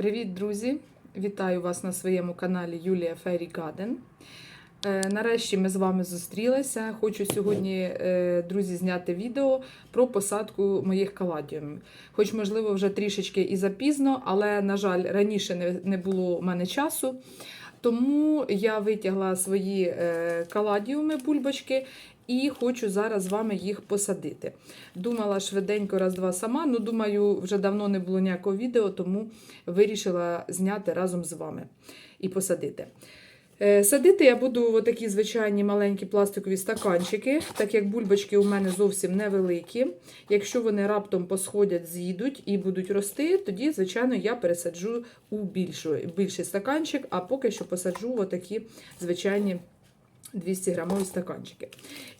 Привіт, друзі! Вітаю вас на своєму каналі Юлія Фері Гаден. Е, Нарешті ми з вами зустрілися. Хочу сьогодні, е, друзі, зняти відео про посадку моїх каладіумів. Хоч, можливо, вже трішечки і запізно, але, на жаль, раніше не, не було в мене часу. Тому я витягла свої е, каладіуми, бульбочки, і хочу зараз з вами їх посадити. Думала швиденько раз-два сама, ну думаю, вже давно не було ніякого відео, тому вирішила зняти разом з вами і посадити. Е, Садити я буду в такі звичайні маленькі пластикові стаканчики, так як бульбочки у мене зовсім невеликі. Якщо вони раптом посходять, з'їдуть і будуть рости, тоді, звичайно, я пересаджу у більший, більший стаканчик, а поки що посаджу в такі звичайні 200 грамові стаканчики.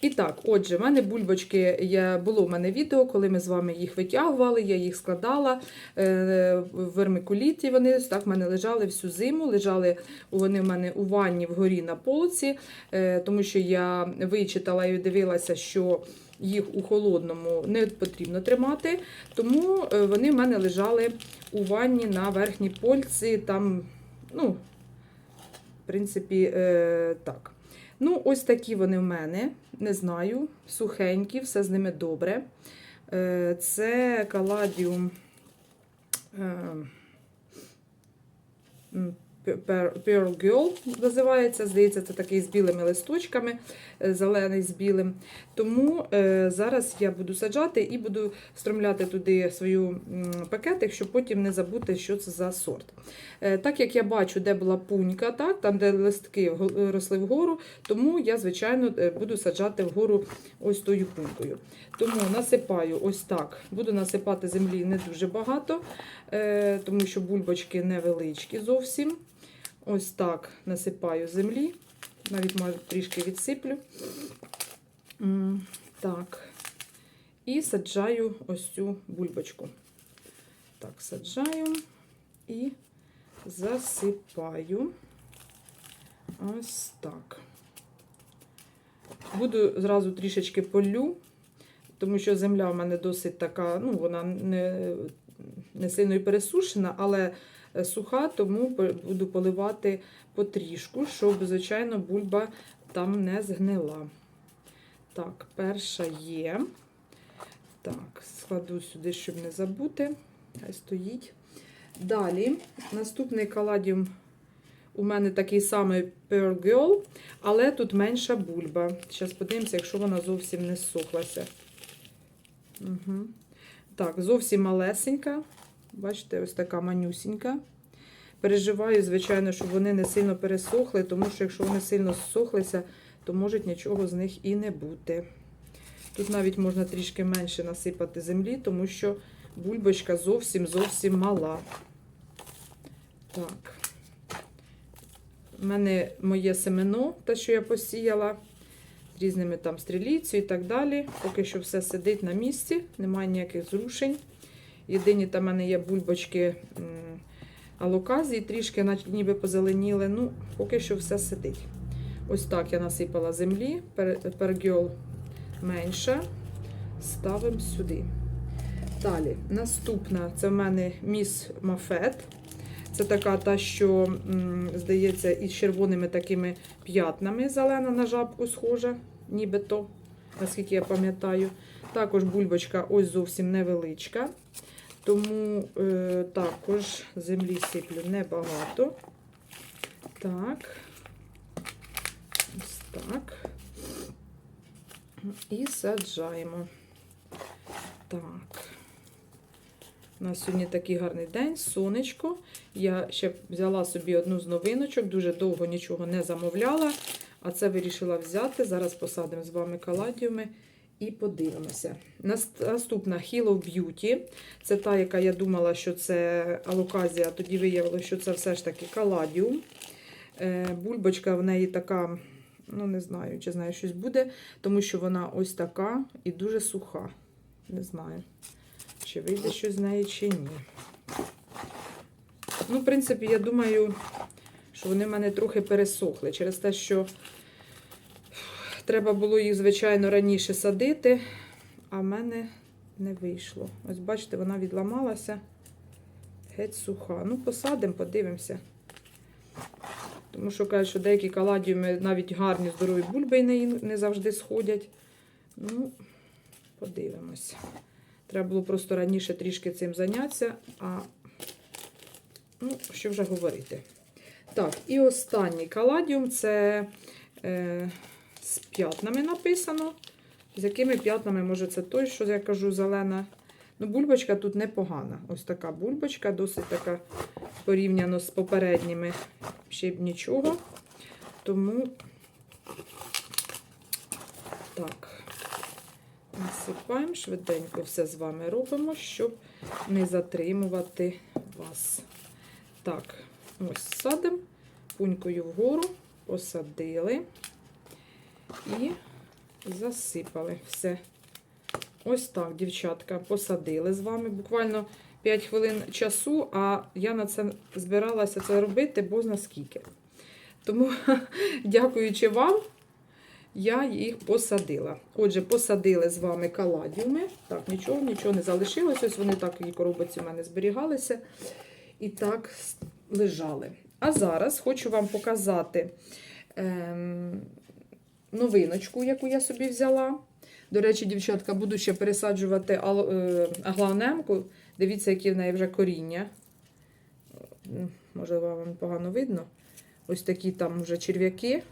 І так, отже, в мене бульбочки я, було в мене відео, коли ми з вами їх витягували, я їх складала е, в вермикуліті. Вони так в мене лежали всю зиму. Лежали вони в мене у ванні вгорі на полці, е, тому що я вичитала і дивилася, що їх у холодному не потрібно тримати. Тому е, вони в мене лежали у ванні на верхній польці. Там, ну, в принципі, е, так. Ну, ось такі вони в мене, не знаю, сухенькі, все з ними добре. Е, Це каладіум е, Pearl Girl називається. Здається, це такий з білими листочками, е, зелений з білим. Тому е, зараз я буду саджати і буду встромляти туди свою м, пакетик, щоб потім не забути, що це за сорт. Е, Так як я бачу, де була пунька, так, там, де листки росли вгору, тому я, звичайно, буду саджати вгору ось тою пунькою. Тому насипаю ось так. Буду насипати землі не дуже багато, тому що бульбочки невеличкі зовсім. Ось так насипаю землі. Навіть може трішки відсиплю. Так. І саджаю ось цю бульбочку. Так, саджаю і засипаю. Ось так. Буду зразу трішечки полю, тому що земля в мене досить така, ну, вона не, не сильно і пересушена, але суха, тому буду поливати потрішку, щоб, звичайно, бульба там не згнила. Так, перша є. Так, складу сюди, щоб не забути. Хай стоїть. Далі, наступний каладіум у мене такий самий Pearl Girl, але тут менша бульба. Зараз подивимося, якщо вона зовсім не зсохлася. Угу. Так, зовсім малесенька. Бачите, ось така манюсінька. Переживаю, звичайно, щоб вони не сильно пересохли, тому що якщо вони сильно зсохлися, то може нічого з них і не бути. Тут навіть можна трішки менше насипати землі, тому що бульбочка зовсім зовсім мала. Так. У мене моє семено, те, що я посіяла, різними там стріліцею і так далі. Поки що все сидить на місці, немає ніяких зрушень. Єдині там в мене є бульбочки алоказії, трішки ніби позеленіли. Ну, поки що все сидить. Ось так я насипала землі, пер- пергіол менше. Ставимо сюди. Далі, наступна це в мене міс Мафет. Це така та, що, здається, із червоними такими п'ятнами зелена на жабку схожа, нібито, наскільки я пам'ятаю. Також бульбочка ось зовсім невеличка. Тому е, також землі сиплю небагато. Так. Ось так. І саджаємо. Так. У нас сьогодні такий гарний день, сонечко. Я ще взяла собі одну з новиночок, дуже довго нічого не замовляла, а це вирішила взяти. Зараз посадимо з вами каладіуми і подивимося. Наступна Hello Beauty. Це та, яка я думала, що це алоказія, тоді виявилося, що це все ж таки каладіум. Е, Бульбочка в неї така, ну не знаю, чи знаю, щось буде, тому що вона ось така і дуже суха. Не знаю, чи вийде щось з неї, чи ні. Ну, в принципі, я думаю, що вони в мене трохи пересохли через те, що треба було їх, звичайно, раніше садити, а в мене не вийшло. Ось, бачите, вона відламалася. геть суха. Ну, посадимо, подивимося. Тому що кажуть, що деякі каладіуми навіть гарні, здорові бульби не, не завжди сходять. Ну, подивимось. Треба було просто раніше трішки цим зайнятися, а ну, що вже говорити. Так, і останній каладіум це е, з п'ятнами написано. З якими п'ятнами, може, це той, що я кажу, зелена. Ну, бульбочка тут непогана. Ось така бульбочка, досить така порівняно з попередніми ще б нічого. Тому так, насипаємо, швиденько все з вами робимо, щоб не затримувати вас. Так, ось садимо, пунькою вгору, посадили і засипали все. Ось так, дівчатка, посадили з вами. Буквально 5 хвилин часу, а я на це збиралася це робити, бо зна скільки. Тому, дякуючи вам, я їх посадила. Отже, посадили з вами каладіуми. Так, нічого, нічого не залишилось. Ось вони так і коробці в мене зберігалися. І так лежали. А зараз хочу вам показати ем, новиночку, яку я собі взяла. До речі, дівчатка, буду ще пересаджувати е. Дивіться, які в неї вже коріння. Можливо, Може, вам погано видно. Ось такі там вже черв'яки.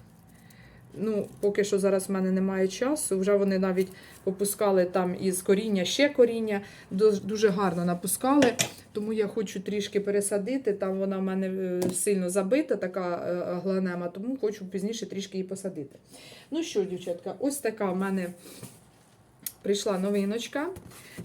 Ну, поки що зараз в мене немає часу. Вже вони навіть попускали там із коріння ще коріння. Дуже- гарно напускали. Тому я хочу трішки пересадити. Там вона в мене е, сильно забита, така гланема, тому хочу пізніше трішки її посадити. Ну що, дівчатка, ось така в мене прийшла новиночка.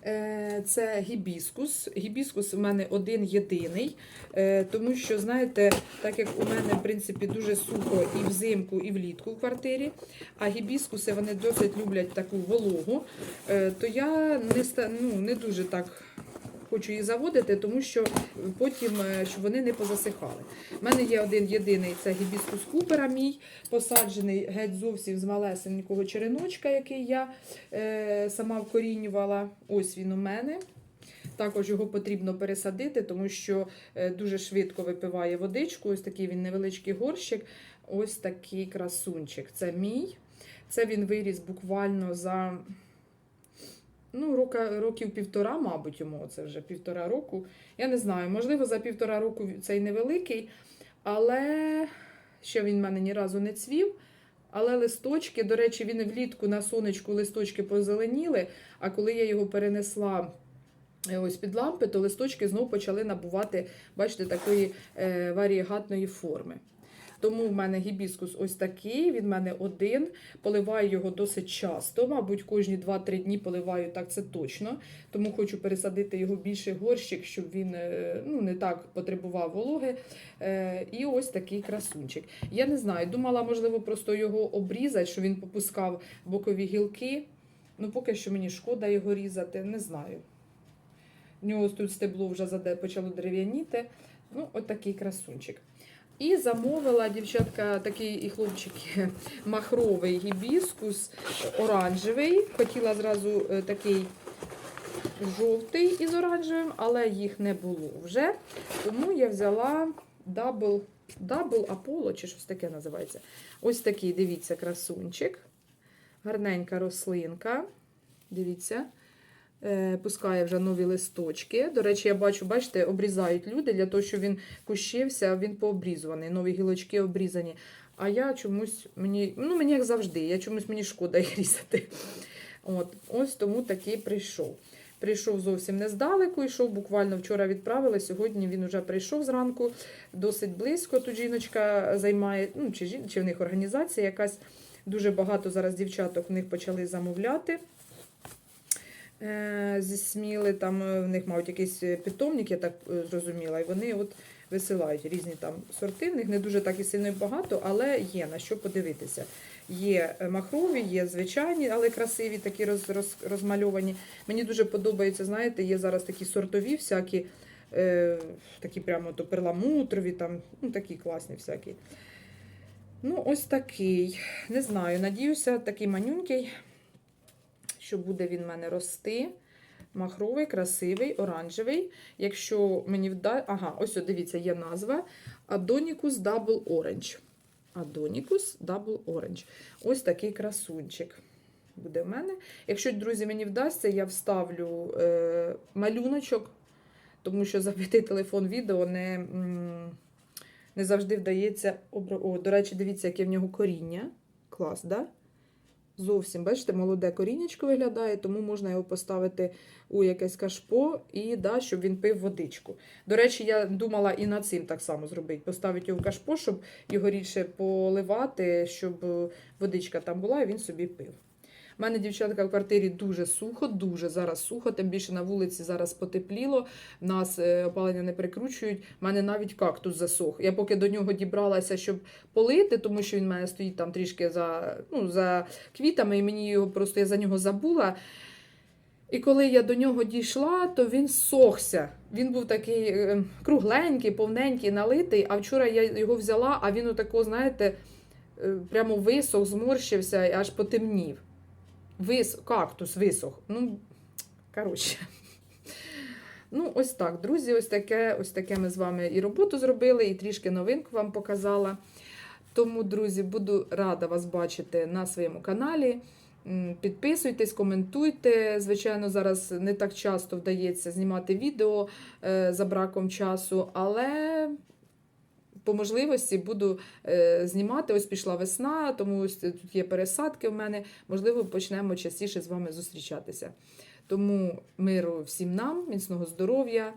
Е, Це гібіскус. Гібіскус у мене один єдиний, е, тому що, знаєте, так як у мене, в принципі, дуже сухо і взимку, і влітку в квартирі, а гібіскуси вони досить люблять таку вологу, е, то я не, ну, не дуже так. Хочу їх заводити, тому що потім е, щоб вони не позасихали. У мене є один єдиний це гібіскус купера мій, посаджений геть зовсім з малесенького череночка, який я е, сама вкорінювала. Ось він у мене. Також його потрібно пересадити, тому що е, дуже швидко випиває водичку. Ось такий він невеличкий горщик. Ось такий красунчик. Це мій. Це він виріс буквально за ну, рока, років півтора, мабуть, йому це вже півтора року. Я не знаю, можливо, за півтора року цей невеликий, але ще він в мене ні разу не цвів. Але листочки, до речі, він влітку на сонечку листочки позеленіли, а коли я його перенесла е, ось під лампи, то листочки знов почали набувати, бачите, такої е, варієгатної форми. Тому в мене гібіскус ось такий, він в мене один. Поливаю його досить часто, мабуть, кожні 2-3 дні поливаю так, це точно. Тому хочу пересадити його в більший горщик, щоб він е, ну, не так потребував вологи. Е, І ось такий красунчик. Я не знаю, думала, можливо, просто його обрізати, що він попускав бокові гілки. Ну, поки що мені шкода його різати, не знаю. У нього тут стебло вже почало дерев'яніти. Ну, от такий красунчик. І замовила дівчатка такий і хлопчик махровий гібіскус оранжевий. Хотіла зразу е, такий жовтий із оранжевим, але їх не було вже. Тому я взяла дабл, дабл Аполло, чи щось таке називається. Ось такий, дивіться, красунчик. Гарненька рослинка. Дивіться. Е, Пускає вже нові листочки. До речі, я бачу, бачите, обрізають люди для того, щоб він кущився, він пообрізуваний, нові гілочки обрізані. А я чомусь мені, ну мені як завжди, я чомусь мені шкода їх різати. От, ось тому такий прийшов. Прийшов зовсім не здалеку, йшов буквально вчора відправили. Сьогодні він вже прийшов зранку досить близько. Тут жіночка займає, ну чи, жін- чи в них організація якась. Дуже багато зараз дівчаток в них почали замовляти. Е, Зі сміли, там е, в них мають якийсь е, питомник, я так зрозуміла, і вони от висилають різні там сорти. В них не дуже так і сильно й багато, але є на що подивитися. Є махрові, є звичайні, але красиві, такі роз, роз, розмальовані. Мені дуже подобається, знаєте, є зараз такі сортові, всякі, е, такі прямо то перламутрові, там, ну, такі класні всякі. Ну, ось такий. Не знаю, надіюся, такий манюнький, що буде він в мене рости. Махровий, красивий, оранжевий. Якщо мені вда... Ага, ось, дивіться, є назва. Adonicus Double Orange. Adonicus Double Orange. Ось такий красунчик буде в мене. Якщо, друзі, мені вдасться, я вставлю е, малюночок, тому що забитий телефон відео не, не завжди вдається. О, до речі, дивіться, яке в нього коріння. Клас, да? Зовсім, бачите, молоде корінечко виглядає, тому можна його поставити у якесь кашпо і да, щоб він пив водичку. До речі, я думала і над цим так само зробити. Поставити його в кашпо, щоб його рідше поливати, щоб водичка там була, і він собі пив. У мене, дівчатка, в квартирі дуже сухо, дуже зараз сухо, тим більше на вулиці зараз потепліло, нас е, опалення не прикручують. У мене навіть кактус засох. Я поки до нього дібралася, щоб полити, тому що він в мене стоїть там трішки за, ну, за квітами, і мені його просто я за нього забула. І коли я до нього дійшла, то він сохся. Він був такий е, кругленький, повненький, налитий. А вчора я його взяла, а він отако, знаєте, е, прямо висох, зморщився і аж потемнів. Вис... Кактус висох. Ну, коротше. Ну, ось так, друзі, ось таке, ось таке ми з вами і роботу зробили, і трішки новинку вам показала. Тому, друзі, буду рада вас бачити на своєму каналі. Підписуйтесь, коментуйте. Звичайно, зараз не так часто вдається знімати відео е, за браком часу, але по можливості буду е, знімати. Ось пішла весна, тому ось тут є пересадки в мене. Можливо, почнемо частіше з вами зустрічатися. Тому миру всім нам, міцного здоров'я,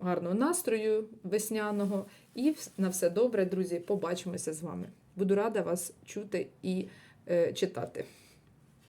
гарного настрою весняного і на все добре, друзі. Побачимося з вами. Буду рада вас чути і е, читати.